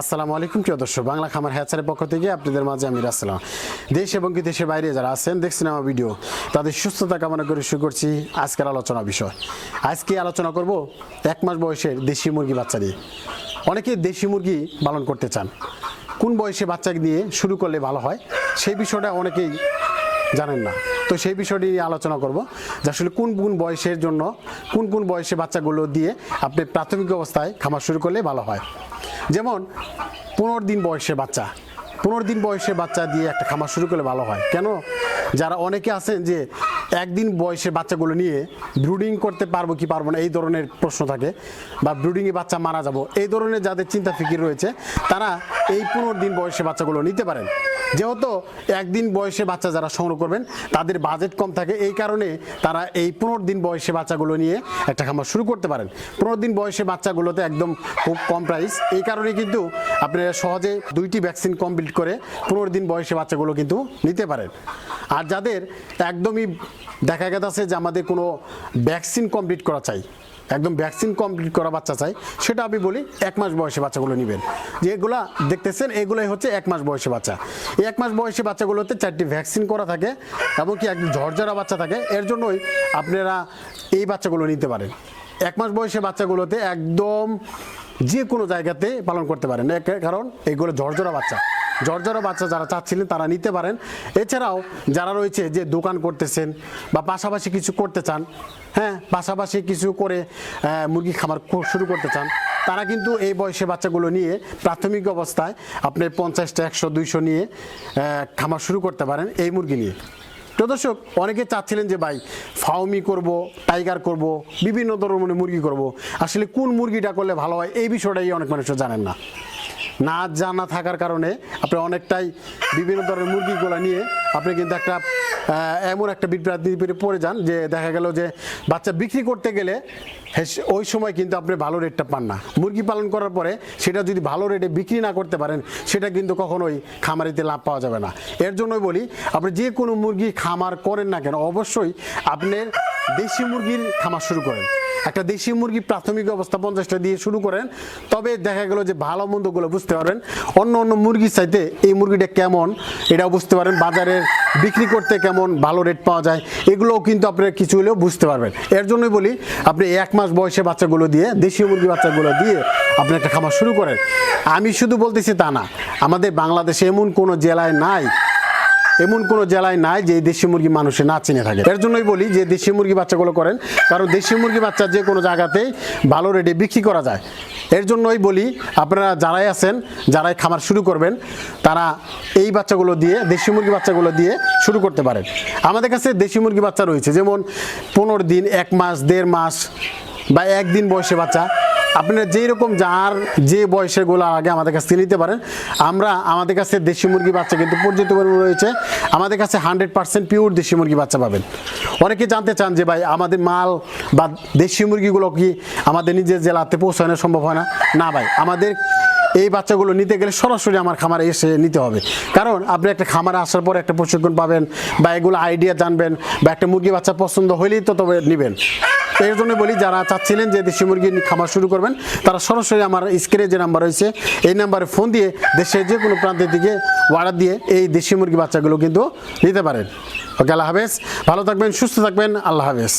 আসসালামু আলাইকুম, প্রিয় দর্শক। বাংলা খামার হ্যাচারের পক্ষ থেকে আপনাদের মাঝে আমি রাসলাম দেশ এবং কি দেশের বাইরে যারা আছেন, দেখছেন আমার ভিডিও, তাদের সুস্থতা কামনা করে শুরু করছি আজকের আলোচনা বিষয়। আজকে আলোচনা করব এক মাস বয়সের দেশি মুরগি বাচ্চা নিয়ে। অনেকে দেশি মুরগি পালন করতে চান। কোন বয়সে বাচ্চাকে দিয়ে শুরু করলে ভালো হয়, সেই বিষয়টা অনেকেই জানেন না। তো সেই বিষয়টি নিয়ে আলোচনা করব যে আসলে কোন কোন বয়সের জন্য, কোন কোন বয়সে বাচ্চাগুলো দিয়ে আপনি প্রাথমিক অবস্থায় খামার শুরু করলে ভালো হয়। যেমন, পনেরো দিন বয়সে বাচ্চা। পনেরো দিন বয়সে বাচ্চা দিয়ে একটা খামার শুরু করলে ভালো হয়। কেন? যারা অনেকে আছেন যে একদিন বয়সে বাচ্চাগুলো নিয়ে ব্রুডিং করতে পারব কি পারব না, এই ধরনের প্রশ্ন থাকে বা ব্রুডিংয়ে বাচ্চা মারা যাব, এই ধরনের যাদের চিন্তা ফিকির রয়েছে, তারা এই পনেরো দিন বয়সে বাচ্চাগুলো নিতে পারেন। যেহেতু একদিন বয়সে বাচ্চা যারা সংগ্রহ করবেন, তাদের বাজেট কম থাকে। এই কারণে তারা এই পনেরো দিন বয়সে বাচ্চাগুলো নিয়ে একটা খামার শুরু করতে পারেন। পনেরো দিন বয়সে বাচ্চাগুলোতে একদম খুব কম প্রাইস এই কারণে কিন্তু আপনারা সহজে দুইটি ভ্যাকসিন কমপ্লিট করে পনেরো দিন বয়সে বাচ্চাগুলো কিন্তু নিতে পারেন। আর যাদের একদমই দেখা গেছে যে আমাদের কোনো ভ্যাকসিন কমপ্লিট করা চাই, একদম ভ্যাকসিন কমপ্লিট করা বাচ্চা চাই, সেটা আমি বলি এক মাস বয়সে বাচ্চাগুলো নেবেন। যেগুলা দেখতেছেন, এগুলোই হচ্ছে এক মাস বয়সে বাচ্চা। এক মাস বয়সী বাচ্চাগুলোতে চারটি ভ্যাকসিন করা থাকে এবং কি একটি ঝরঝরা বাচ্চা থাকে। এর জন্যই আপনারা এই বাচ্চাগুলো নিতে পারেন। এক মাস বয়সে বাচ্চাগুলোতে একদম যে কোনো জায়গাতে পালন করতে পারেন। কারণ এইগুলো ঝরঝরা বাচ্চা। জর্জরা বাচ্চা যারা চাচ্ছিলেন তারা নিতে পারেন। এছাড়াও যারা রয়েছে যে দোকান করতেছেন বা পাশাপাশি কিছু করতে চান হ্যাঁ পাশাপাশি কিছু করে মুরগি খামার শুরু করতে চান, তারা কিন্তু এই বয়সে বাচ্চাগুলো নিয়ে প্রাথমিক অবস্থায় আপনি পঞ্চাশটা, একশো, দুইশো নিয়ে খামার শুরু করতে পারেন এই মুরগি নিয়ে। তো দর্শক, অনেকে চাচ্ছিলেন যে, ভাই ফাউমি করব, টাইগার করব, বিভিন্ন ধরনের মুরগি করব। আসলে কোন মুরগিটা করলে ভালো হয় এই বিষয়টাই অনেক মানুষ জানেন না। না জানা থাকার কারণে আপনি অনেকটাই বিভিন্ন ধরনের মুরগিগুলো নিয়ে আপনি কিন্তু একটা এমন একটা বিভ্রান্তিতে পড়ে যান যে দেখা গেল যে বাচ্চা বিক্রি করতে গেলে ওই সময় কিন্তু আপনি ভালো রেটটা পান না। মুরগি পালন করার পরে সেটা যদি ভালো রেটে বিক্রি না করতে পারেন, সেটা কিন্তু কখনোই খামারিতে লাভ পাওয়া যাবে না। এর জন্যই বলি, আপনি যে কোনো মুরগি খামার করেন না কেন, অবশ্যই আপনি দেশি মুরগির খামার শুরু করেন। একটা দেশি মুরগি প্রাথমিক অবস্থা পঞ্চাশটা দিয়ে শুরু করেন, তবে দেখা গেল যে ভালো মন্দগুলো বুঝতে পারবেন অন্য অন্য মুরগির চাইতে এই মুরগিটা কেমন, এটাও বুঝতে পারেন। বাজারে বিক্রি করতে কেমন, ভালো রেট পাওয়া যায়, এগুলোও কিন্তু আপনারা কিছু হলেও বুঝতে পারবেন। এর জন্যই বলি, আপনি এক মাস বয়সে বাচ্চাগুলো দিয়ে, দেশীয় মুরগি বাচ্চাগুলো দিয়ে আপনি একটা খামার শুরু করেন। আমি শুধু বলতেছি তা না, আমাদের বাংলাদেশে এমন কোনো জেলায় নাই এমন কোনো জেলায় নাই যে দেশি মুরগি মানুষে না চিনে থাকে। এর জন্যই বলি যে দেশি মুরগি বাচ্চাগুলো করেন, কারণ দেশি মুরগি বাচ্চা যে কোনো জায়গাতেই ভালো রেটে বিক্রি করা যায়। এর জন্যই বলি, আপনারা যারাই আছেন, যারাই খামার শুরু করবেন, তারা এই বাচ্চাগুলো দিয়ে, দেশি মুরগি বাচ্চাগুলো দিয়ে শুরু করতে পারেন। আমাদের কাছে দেশি মুরগি বাচ্চা রয়েছে, যেমন পনেরো দিন, এক মাস, দেড় মাস বা একদিন বয়সে বাচ্চা আপনারা যেই রকম যার যে বয়সের গোলা আগে আমাদের কাছ থেকে নিতে পারেন, আমরা আমাদের কাছে দেশি মুরগি বাচ্চা কিন্তু পর্যাপ্ত পরিমাণে রয়েছে। আমাদের কাছে হান্ড্রেড পার্সেন্ট পিওর দেশি মুরগি বাচ্চা পাবেন। অনেকে জানতে চান যে ভাই, আমাদের মাল বা দেশি মুরগিগুলো কি আমাদের নিজের জেলাতে পৌঁছানো সম্ভব হয় না? না ভাই, আমাদের এই বাচ্চাগুলো নিতে গেলে সরাসরি আমার খামারে এসে নিতে হবে। কারণ আপনি একটা খামারে আসার পর একটা প্রশিক্ষণ পাবেন বা এগুলো আইডিয়া জানবেন বা একটা মুরগি বাচ্চা পছন্দ হলেই তো তবে নেবেন। এর জন্য বলি, যারা চাচ্ছিলেন যে দেশি মুরগি খামার শুরু করবেন, তারা সরাসরি আমার স্ক্রিনে যে নাম্বার রয়েছে, এই নাম্বারে ফোন দিয়ে দেশের যে কোনো প্রান্তের দিকে অর্ডার দিয়ে এই দেশি মুরগি বাচ্চাগুলো কিন্তু নিতে পারেন। ওকে, আল্লাহ হাফেজ। ভালো থাকবেন, সুস্থ থাকবেন, আল্লাহ হাফেজ।